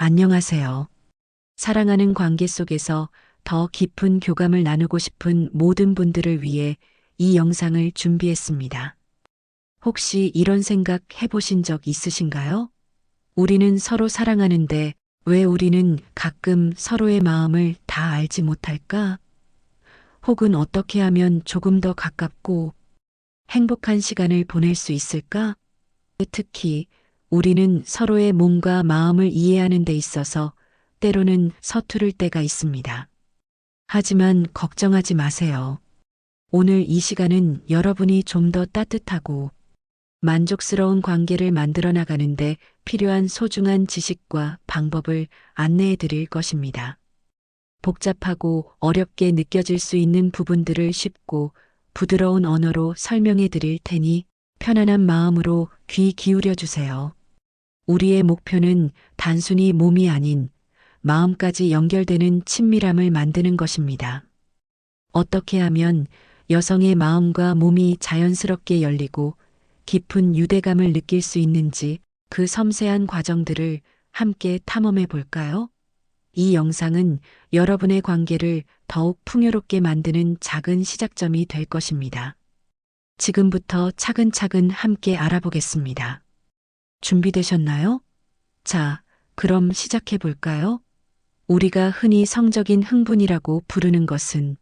안녕하세요. 사랑하는 관계 속에서 더 깊은 교감을 나누고 싶은 모든 분들을 위해 이 영상을 준비했습니다. 혹시 이런 생각 해보신 적 있으신가요? 우리는 서로 사랑하는데 왜 우리는 가끔 서로의 마음을 다 알지 못할까? 혹은 어떻게 하면 조금 더 가깝고 행복한 시간을 보낼 수 있을까? 특히 우리는 서로의 몸과 마음을 이해하는 데 있어서 때로는 서투를 때가 있습니다. 하지만 걱정하지 마세요. 오늘 이 시간은 여러분이 좀 더 따뜻하고 만족스러운 관계를 만들어 나가는데 필요한 소중한 지식과 방법을 안내해 드릴 것입니다. 복잡하고 어렵게 느껴질 수 있는 부분들을 쉽고 부드러운 언어로 설명해 드릴 테니 편안한 마음으로 귀 기울여 주세요. 우리의 목표는 단순히 몸이 아닌 마음까지 연결되는 친밀함을 만드는 것입니다. 어떻게 하면 여성의 마음과 몸이 자연스럽게 열리고 깊은 유대감을 느낄 수 있는지 그 섬세한 과정들을 함께 탐험해 볼까요? 이 영상은 여러분의 관계를 더욱 풍요롭게 만드는 작은 시작점이 될 것입니다. 지금부터 차근차근 함께 알아보겠습니다. 준비되셨나요? 자, 그럼 시작해 볼까요? 우리가 흔히 성적인 흥분이라고 부르는 것은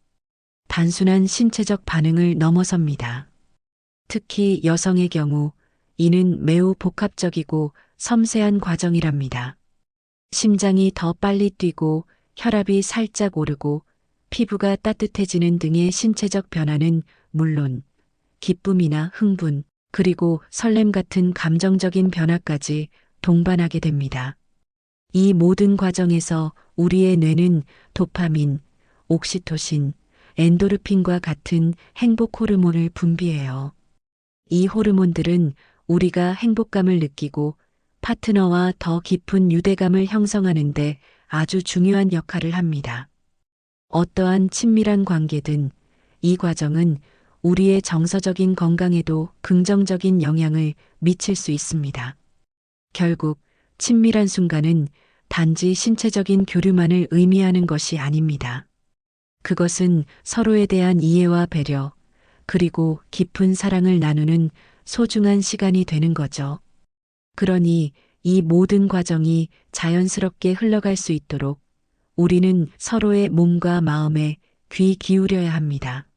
단순한 신체적 반응을 넘어섭니다. 특히 여성의 경우 이는 매우 복합적이고 섬세한 과정이랍니다. 심장이 더 빨리 뛰고 혈압이 살짝 오르고 피부가 따뜻해지는 등의 신체적 변화는 물론 기쁨이나 흥분, 그리고 설렘 같은 감정적인 변화까지 동반하게 됩니다. 이 모든 과정에서 우리의 뇌는 도파민, 옥시토신, 엔도르핀과 같은 행복 호르몬을 분비해요. 이 호르몬들은 우리가 행복감을 느끼고 파트너와 더 깊은 유대감을 형성하는데 아주 중요한 역할을 합니다. 어떠한 친밀한 관계든 이 과정은 우리의 정서적인 건강에도 긍정적인 영향을 미칠 수 있습니다. 결국 친밀한 순간은 단지 신체적인 교류만을 의미하는 것이 아닙니다. 그것은 서로에 대한 이해와 배려, 그리고 깊은 사랑을 나누는 소중한 시간이 되는 거죠. 그러니 이 모든 과정이 자연스럽게 흘러갈 수 있도록 우리는 서로의 몸과 마음에 귀 기울여야 합니다.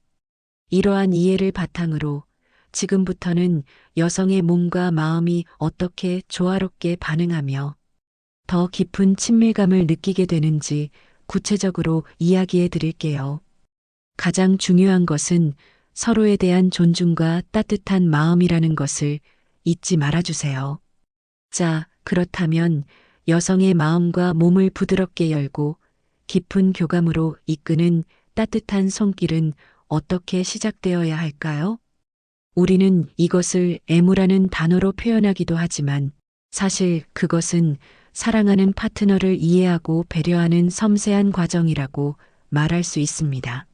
이러한 이해를 바탕으로 지금부터는 여성의 몸과 마음이 어떻게 조화롭게 반응하며 더 깊은 친밀감을 느끼게 되는지 구체적으로 이야기해 드릴게요. 가장 중요한 것은 서로에 대한 존중과 따뜻한 마음이라는 것을 잊지 말아주세요. 자, 그렇다면 여성의 마음과 몸을 부드럽게 열고 깊은 교감으로 이끄는 따뜻한 손길은 어떻게 시작되어야 할까요? 우리는 이것을 애무라는 단어로 표현하기도 하지만 사실 그것은 사랑하는 파트너를 이해하고 배려하는 섬세한 과정이라고 말할 수 있습니다.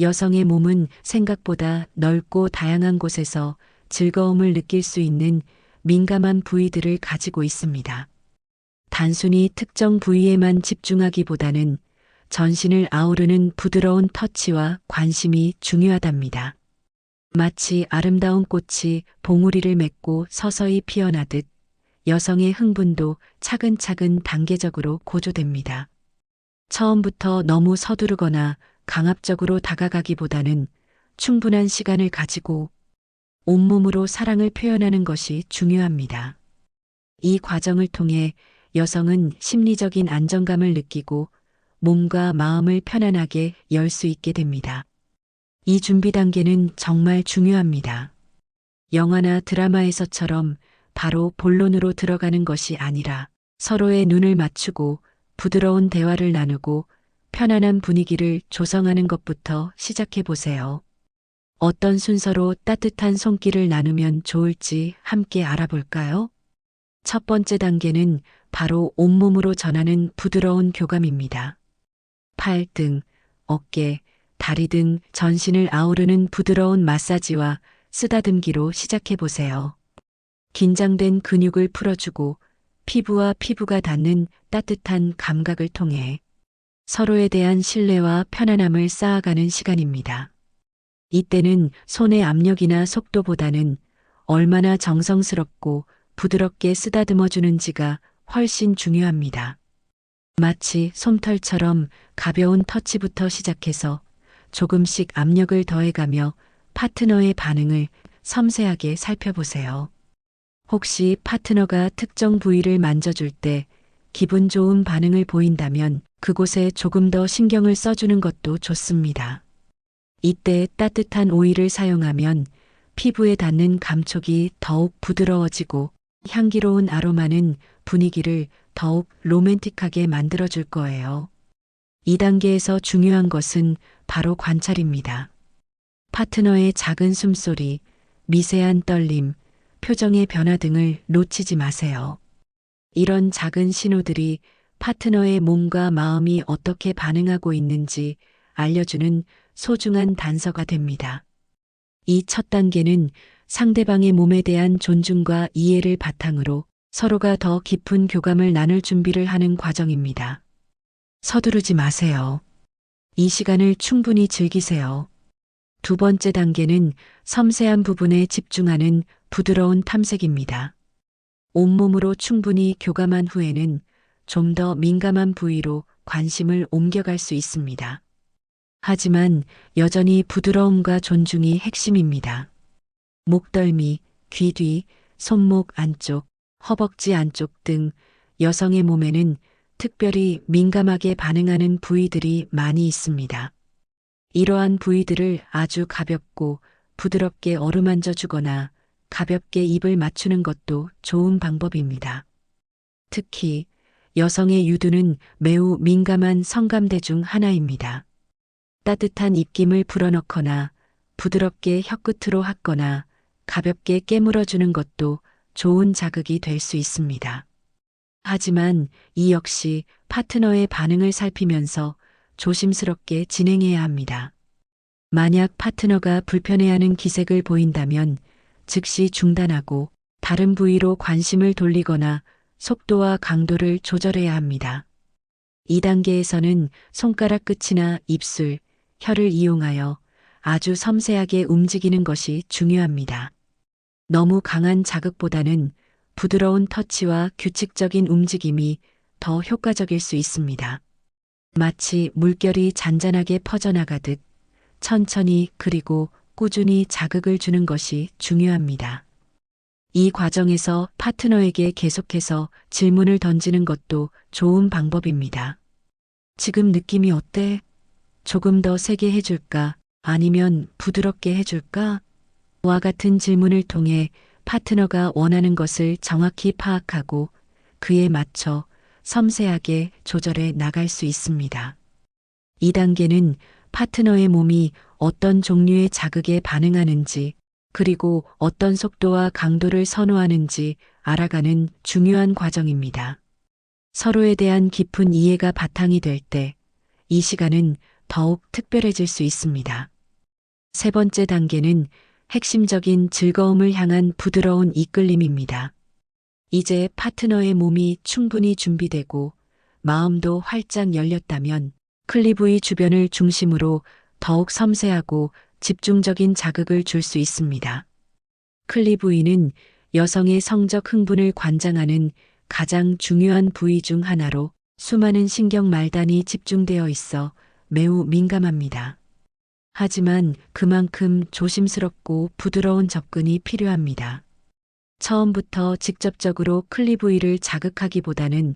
여성의 몸은 생각보다 넓고 다양한 곳에서 즐거움을 느낄 수 있는 민감한 부위들을 가지고 있습니다. 단순히 특정 부위에만 집중하기보다는 전신을 아우르는 부드러운 터치와 관심이 중요하답니다. 마치 아름다운 꽃이 봉우리를 맺고 서서히 피어나듯 여성의 흥분도 차근차근 단계적으로 고조됩니다. 처음부터 너무 서두르거나 강압적으로 다가가기보다는 충분한 시간을 가지고 온몸으로 사랑을 표현하는 것이 중요합니다. 이 과정을 통해 여성은 심리적인 안정감을 느끼고 몸과 마음을 편안하게 열 수 있게 됩니다. 이 준비 단계는 정말 중요합니다. 영화나 드라마에서처럼 바로 본론으로 들어가는 것이 아니라 서로의 눈을 맞추고 부드러운 대화를 나누고 편안한 분위기를 조성하는 것부터 시작해 보세요. 어떤 순서로 따뜻한 손길을 나누면 좋을지 함께 알아볼까요? 첫 번째 단계는 바로 온몸으로 전하는 부드러운 교감입니다. 팔 등, 어깨, 다리 등 전신을 아우르는 부드러운 마사지와 쓰다듬기로 시작해 보세요. 긴장된 근육을 풀어주고 피부와 피부가 닿는 따뜻한 감각을 통해 서로에 대한 신뢰와 편안함을 쌓아가는 시간입니다. 이때는 손의 압력이나 속도보다는 얼마나 정성스럽고 부드럽게 쓰다듬어 주는지가 훨씬 중요합니다. 마치 솜털처럼 가벼운 터치부터 시작해서 조금씩 압력을 더해가며 파트너의 반응을 섬세하게 살펴보세요. 혹시 파트너가 특정 부위를 만져줄 때 기분 좋은 반응을 보인다면 그곳에 조금 더 신경을 써주는 것도 좋습니다. 이때 따뜻한 오일을 사용하면 피부에 닿는 감촉이 더욱 부드러워지고 향기로운 아로마는 분위기를 더욱 로맨틱하게 만들어줄 거예요. 2단계에서 중요한 것은 바로 관찰입니다. 파트너의 작은 숨소리, 미세한 떨림, 표정의 변화 등을 놓치지 마세요. 이런 작은 신호들이 파트너의 몸과 마음이 어떻게 반응하고 있는지 알려주는 소중한 단서가 됩니다. 이 첫 단계는 상대방의 몸에 대한 존중과 이해를 바탕으로 서로가 더 깊은 교감을 나눌 준비를 하는 과정입니다. 서두르지 마세요. 이 시간을 충분히 즐기세요. 두 번째 단계는 섬세한 부분에 집중하는 부드러운 탐색입니다. 온몸으로 충분히 교감한 후에는 좀 더 민감한 부위로 관심을 옮겨갈 수 있습니다. 하지만 여전히 부드러움과 존중이 핵심입니다. 목덜미, 귀 뒤, 손목 안쪽, 허벅지 안쪽 등 여성의 몸에는 특별히 민감하게 반응하는 부위들이 많이 있습니다. 이러한 부위들을 아주 가볍고 부드럽게 어루만져 주거나 가볍게 입을 맞추는 것도 좋은 방법입니다. 특히 여성의 유두는 매우 민감한 성감대 중 하나입니다. 따뜻한 입김을 불어넣거나 부드럽게 혀끝으로 핥거나 가볍게 깨물어 주는 것도 좋은 자극이 될 수 있습니다. 하지만 이 역시 파트너의 반응을 살피면서 조심스럽게 진행해야 합니다. 만약 파트너가 불편해하는 기색을 보인다면 즉시 중단하고 다른 부위로 관심을 돌리거나 속도와 강도를 조절해야 합니다. 2단계에서는 손가락 끝이나 입술, 혀를 이용하여 아주 섬세하게 움직이는 것이 중요합니다. 너무 강한 자극보다는 부드러운 터치와 규칙적인 움직임이 더 효과적일 수 있습니다. 마치 물결이 잔잔하게 퍼져나가듯 천천히 그리고 꾸준히 자극을 주는 것이 중요합니다. 이 과정에서 파트너에게 계속해서 질문을 던지는 것도 좋은 방법입니다. 지금 느낌이 어때? 조금 더 세게 해줄까? 아니면 부드럽게 해줄까? 와 같은 질문을 통해 파트너가 원하는 것을 정확히 파악하고 그에 맞춰 섬세하게 조절해 나갈 수 있습니다. 2단계는 파트너의 몸이 어떤 종류의 자극에 반응하는지 그리고 어떤 속도와 강도를 선호하는지 알아가는 중요한 과정입니다. 서로에 대한 깊은 이해가 바탕이 될 때 이 시간은 더욱 특별해질 수 있습니다. 세 번째 단계는 핵심적인 즐거움을 향한 부드러운 이끌림입니다. 이제 파트너의 몸이 충분히 준비되고 마음도 활짝 열렸다면 클리브의 주변을 중심으로 더욱 섬세하고 집중적인 자극을 줄 수 있습니다. 클리브이는 여성의 성적 흥분을 관장하는 가장 중요한 부위 중 하나로 수많은 신경 말단이 집중되어 있어 매우 민감합니다. 하지만 그만큼 조심스럽고 부드러운 접근이 필요합니다. 처음부터 직접적으로 클리브이를 자극하기보다는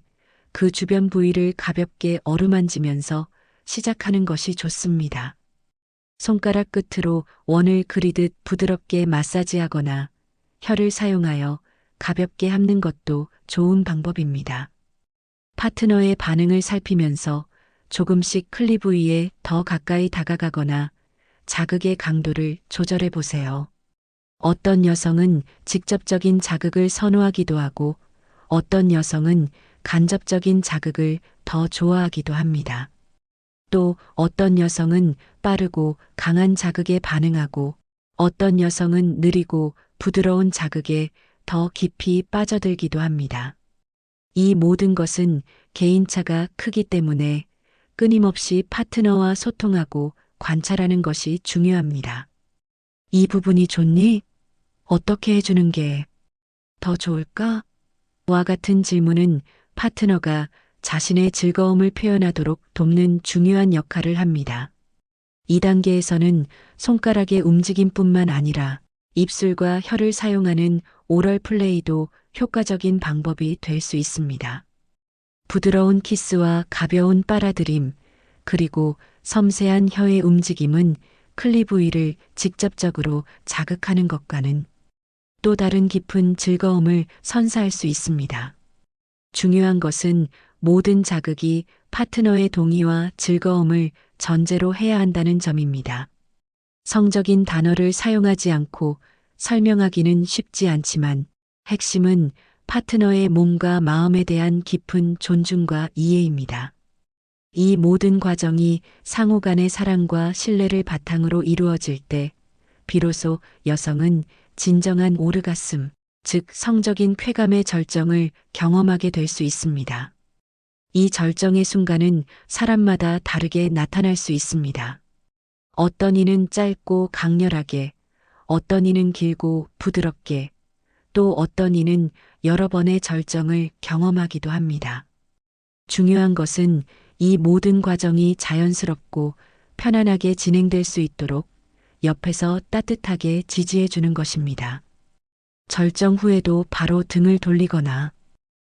그 주변 부위를 가볍게 어루만지면서 시작하는 것이 좋습니다. 손가락 끝으로 원을 그리듯 부드럽게 마사지하거나 혀를 사용하여 가볍게 함는 것도 좋은 방법입니다. 파트너의 반응을 살피면서 조금씩 클리브이에 더 가까이 다가가거나 자극의 강도를 조절해 보세요. 어떤 여성은 직접적인 자극을 선호하기도 하고 어떤 여성은 간접적인 자극을 더 좋아하기도 합니다. 또 어떤 여성은 빠르고 강한 자극에 반응하고 어떤 여성은 느리고 부드러운 자극에 더 깊이 빠져들기도 합니다. 이 모든 것은 개인차가 크기 때문에 끊임없이 파트너와 소통하고 관찰하는 것이 중요합니다. 이 부분이 좋니? 어떻게 해주는 게 더 좋을까? 와 같은 질문은 파트너가 자신의 즐거움을 표현하도록 돕는 중요한 역할을 합니다. 이 단계에서는 손가락의 움직임뿐만 아니라 입술과 혀를 사용하는 오럴 플레이도 효과적인 방법이 될 수 있습니다. 부드러운 키스와 가벼운 빨아들임, 그리고 섬세한 혀의 움직임은 클리 부위를 직접적으로 자극하는 것과는 또 다른 깊은 즐거움을 선사할 수 있습니다. 중요한 것은 모든 자극이 파트너의 동의와 즐거움을 전제로 해야 한다는 점입니다. 성적인 단어를 사용하지 않고 설명하기는 쉽지 않지만 핵심은 파트너의 몸과 마음에 대한 깊은 존중과 이해입니다. 이 모든 과정이 상호 간의 사랑과 신뢰를 바탕으로 이루어질 때 비로소 여성은 진정한 오르가슴, 즉 성적인 쾌감의 절정을 경험하게 될 수 있습니다. 이 절정의 순간은 사람마다 다르게 나타날 수 있습니다. 어떤 이는 짧고 강렬하게, 어떤 이는 길고 부드럽게, 또 어떤 이는 여러 번의 절정을 경험하기도 합니다. 중요한 것은 이 모든 과정이 자연스럽고 편안하게 진행될 수 있도록 옆에서 따뜻하게 지지해 주는 것입니다. 절정 후에도 바로 등을 돌리거나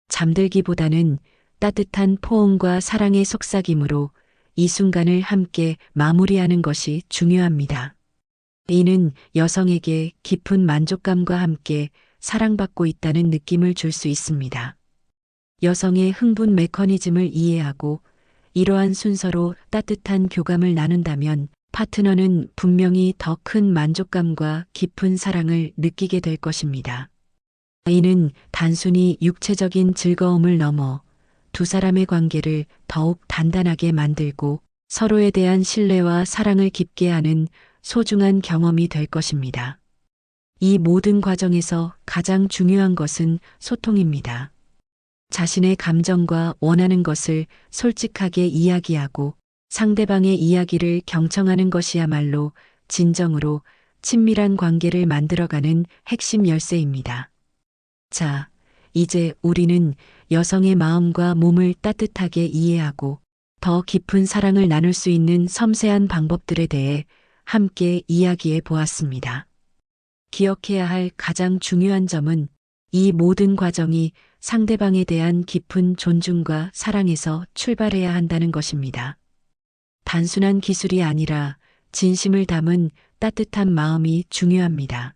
잠들기보다는 따뜻한 포옹과 사랑의 속삭임으로 이 순간을 함께 마무리하는 것이 중요합니다. 이는 여성에게 깊은 만족감과 함께 사랑받고 있다는 느낌을 줄 수 있습니다. 여성의 흥분 메커니즘을 이해하고 이러한 순서로 따뜻한 교감을 나눈다면 파트너는 분명히 더 큰 만족감과 깊은 사랑을 느끼게 될 것입니다. 이는 단순히 육체적인 즐거움을 넘어 두 사람의 관계를 더욱 단단하게 만들고 서로에 대한 신뢰와 사랑을 깊게 하는 소중한 경험이 될 것입니다. 이 모든 과정에서 가장 중요한 것은 소통입니다. 자신의 감정과 원하는 것을 솔직하게 이야기하고 상대방의 이야기를 경청하는 것이야말로 진정으로 친밀한 관계를 만들어가는 핵심 열쇠입니다. 자, 이제 우리는 여성의 마음과 몸을 따뜻하게 이해하고 더 깊은 사랑을 나눌 수 있는 섬세한 방법들에 대해 함께 이야기해 보았습니다. 기억해야 할 가장 중요한 점은 이 모든 과정이 상대방에 대한 깊은 존중과 사랑에서 출발해야 한다는 것입니다. 단순한 기술이 아니라 진심을 담은 따뜻한 마음이 중요합니다.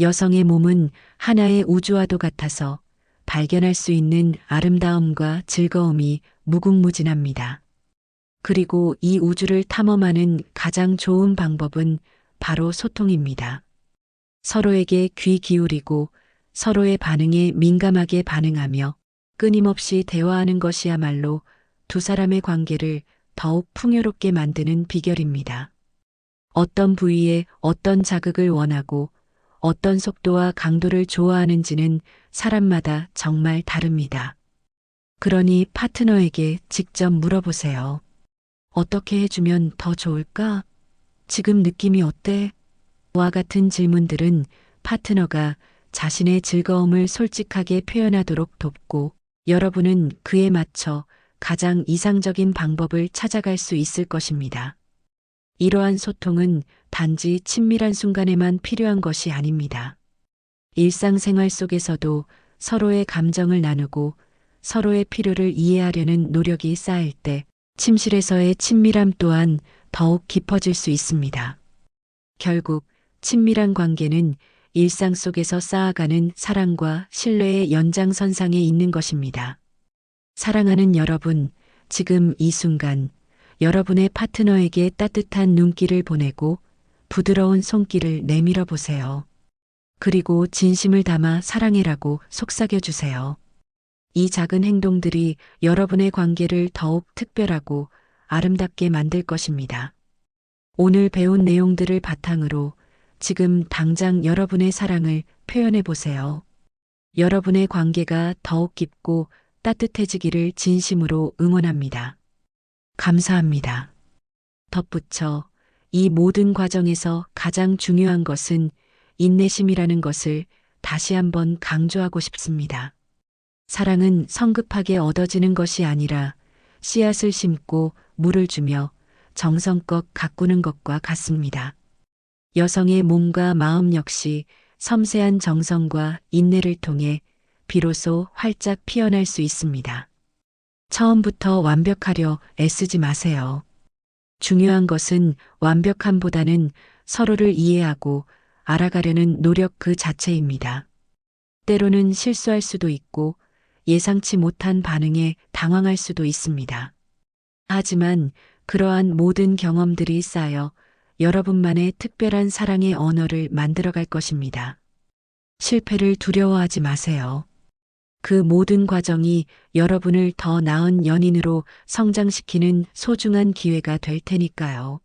여성의 몸은 하나의 우주와도 같아서 발견할 수 있는 아름다움과 즐거움이 무궁무진합니다. 그리고 이 우주를 탐험하는 가장 좋은 방법은 바로 소통입니다. 서로에게 귀 기울이고 서로의 반응에 민감하게 반응하며 끊임없이 대화하는 것이야말로 두 사람의 관계를 더욱 풍요롭게 만드는 비결입니다. 어떤 부위에 어떤 자극을 원하고 어떤 속도와 강도를 좋아하는지는 사람마다 정말 다릅니다. 그러니 파트너에게 직접 물어보세요. 어떻게 해주면 더 좋을까? 지금 느낌이 어때? 와 같은 질문들은 파트너가 자신의 즐거움을 솔직하게 표현하도록 돕고 여러분은 그에 맞춰 가장 이상적인 방법을 찾아갈 수 있을 것입니다. 이러한 소통은 단지 친밀한 순간에만 필요한 것이 아닙니다. 일상생활 속에서도 서로의 감정을 나누고 서로의 필요를 이해하려는 노력이 쌓일 때 침실에서의 친밀함 또한 더욱 깊어질 수 있습니다. 결국 친밀한 관계는 일상 속에서 쌓아가는 사랑과 신뢰의 연장선상에 있는 것입니다. 사랑하는 여러분, 지금 이 순간 여러분의 파트너에게 따뜻한 눈길을 보내고 부드러운 손길을 내밀어 보세요. 그리고 진심을 담아 사랑해라고 속삭여 주세요. 이 작은 행동들이 여러분의 관계를 더욱 특별하고 아름답게 만들 것입니다. 오늘 배운 내용들을 바탕으로 지금 당장 여러분의 사랑을 표현해 보세요. 여러분의 관계가 더욱 깊고 따뜻해지기를 진심으로 응원합니다. 감사합니다. 덧붙여 이 모든 과정에서 가장 중요한 것은 인내심이라는 것을 다시 한번 강조하고 싶습니다. 사랑은 성급하게 얻어지는 것이 아니라 씨앗을 심고 물을 주며 정성껏 가꾸는 것과 같습니다. 여성의 몸과 마음 역시 섬세한 정성과 인내를 통해 비로소 활짝 피어날 수 있습니다. 처음부터 완벽하려 애쓰지 마세요. 중요한 것은 완벽함보다는 서로를 이해하고 알아가려는 노력 그 자체입니다. 때로는 실수할 수도 있고 예상치 못한 반응에 당황할 수도 있습니다. 하지만 그러한 모든 경험들이 쌓여 여러분만의 특별한 사랑의 언어를 만들어갈 것입니다. 실패를 두려워하지 마세요. 그 모든 과정이 여러분을 더 나은 연인으로 성장시키는 소중한 기회가 될 테니까요.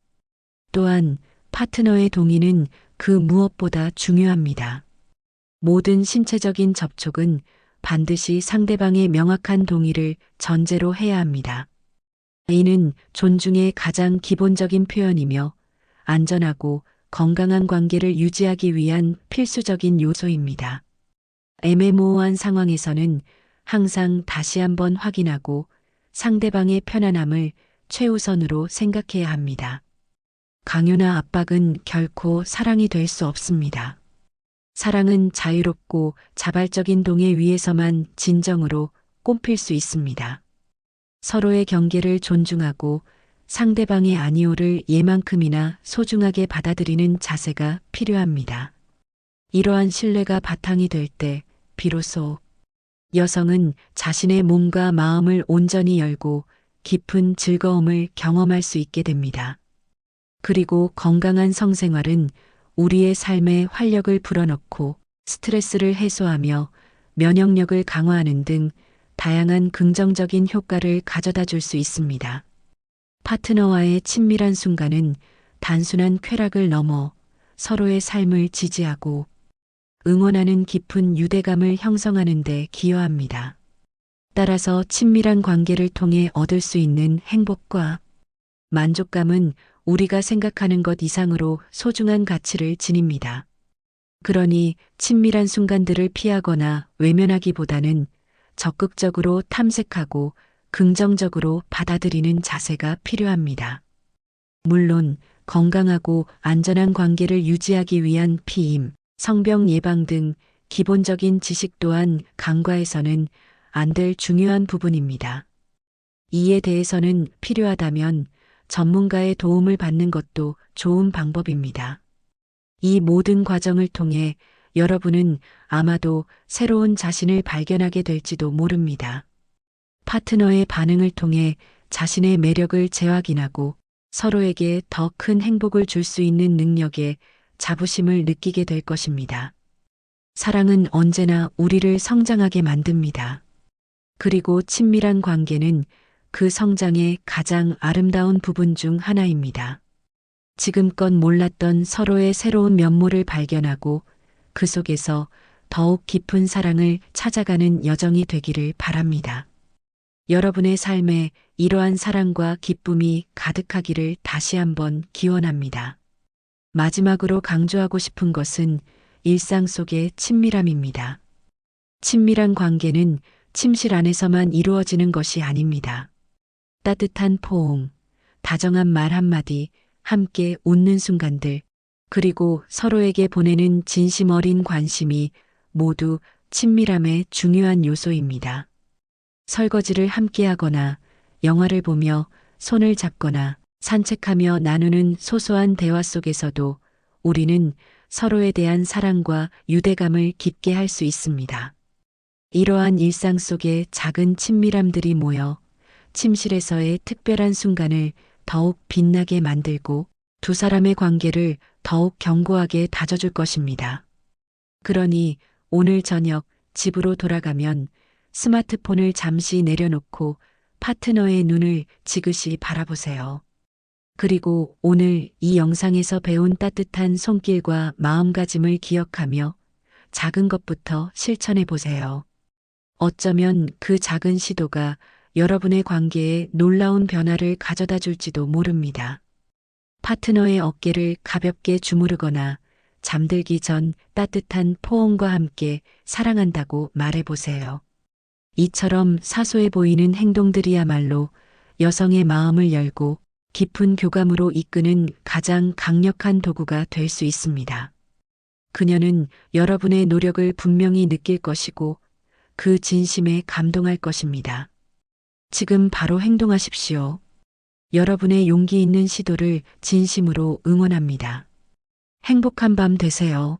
또한 파트너의 동의는 그 무엇보다 중요합니다. 모든 신체적인 접촉은 반드시 상대방의 명확한 동의를 전제로 해야 합니다. 이는 존중의 가장 기본적인 표현이며 안전하고 건강한 관계를 유지하기 위한 필수적인 요소입니다. 애매모호한 상황에서는 항상 다시 한번 확인하고 상대방의 편안함을 최우선으로 생각해야 합니다. 강요나 압박은 결코 사랑이 될 수 없습니다. 사랑은 자유롭고 자발적인 동해 위에서만 진정으로 꽃필 수 있습니다. 서로의 경계를 존중하고 상대방의 아니오를 예만큼이나 소중하게 받아들이는 자세가 필요합니다. 이러한 신뢰가 바탕이 될 때 비로소 여성은 자신의 몸과 마음을 온전히 열고 깊은 즐거움을 경험할 수 있게 됩니다. 그리고 건강한 성생활은 우리의 삶에 활력을 불어넣고 스트레스를 해소하며 면역력을 강화하는 등 다양한 긍정적인 효과를 가져다 줄 수 있습니다. 파트너와의 친밀한 순간은 단순한 쾌락을 넘어 서로의 삶을 지지하고 응원하는 깊은 유대감을 형성하는 데 기여합니다. 따라서 친밀한 관계를 통해 얻을 수 있는 행복과 만족감은 우리가 생각하는 것 이상으로 소중한 가치를 지닙니다. 그러니 친밀한 순간들을 피하거나 외면하기보다는 적극적으로 탐색하고 긍정적으로 받아들이는 자세가 필요합니다. 물론 건강하고 안전한 관계를 유지하기 위한 피임, 성병 예방 등 기본적인 지식 또한 강과에서는 안 될 중요한 부분입니다. 이에 대해서는 필요하다면 전문가의 도움을 받는 것도 좋은 방법입니다. 이 모든 과정을 통해 여러분은 아마도 새로운 자신을 발견하게 될지도 모릅니다. 파트너의 반응을 통해 자신의 매력을 재확인하고 서로에게 더 큰 행복을 줄 수 있는 능력에 자부심을 느끼게 될 것입니다. 사랑은 언제나 우리를 성장하게 만듭니다. 그리고 친밀한 관계는 그 성장의 가장 아름다운 부분 중 하나입니다. 지금껏 몰랐던 서로의 새로운 면모를 발견하고 그 속에서 더욱 깊은 사랑을 찾아가는 여정이 되기를 바랍니다. 여러분의 삶에 이러한 사랑과 기쁨이 가득하기를 다시 한번 기원합니다. 마지막으로 강조하고 싶은 것은 일상 속의 친밀함입니다. 친밀한 관계는 침실 안에서만 이루어지는 것이 아닙니다. 따뜻한 포옹, 다정한 말 한마디, 함께 웃는 순간들, 그리고 서로에게 보내는 진심 어린 관심이 모두 친밀함의 중요한 요소입니다. 설거지를 함께 하거나 영화를 보며 손을 잡거나 산책하며 나누는 소소한 대화 속에서도 우리는 서로에 대한 사랑과 유대감을 깊게 할 수 있습니다. 이러한 일상 속의 작은 친밀함들이 모여 침실에서의 특별한 순간을 더욱 빛나게 만들고 두 사람의 관계를 더욱 견고하게 다져줄 것입니다. 그러니 오늘 저녁 집으로 돌아가면 스마트폰을 잠시 내려놓고 파트너의 눈을 지그시 바라보세요. 그리고 오늘 이 영상에서 배운 따뜻한 손길과 마음가짐을 기억하며 작은 것부터 실천해 보세요. 어쩌면 그 작은 시도가 여러분의 관계에 놀라운 변화를 가져다 줄지도 모릅니다. 파트너의 어깨를 가볍게 주무르거나 잠들기 전 따뜻한 포옹과 함께 사랑한다고 말해보세요. 이처럼 사소해 보이는 행동들이야말로 여성의 마음을 열고 깊은 교감으로 이끄는 가장 강력한 도구가 될 수 있습니다. 그녀는 여러분의 노력을 분명히 느낄 것이고 그 진심에 감동할 것입니다. 지금 바로 행동하십시오. 여러분의 용기 있는 시도를 진심으로 응원합니다. 행복한 밤 되세요.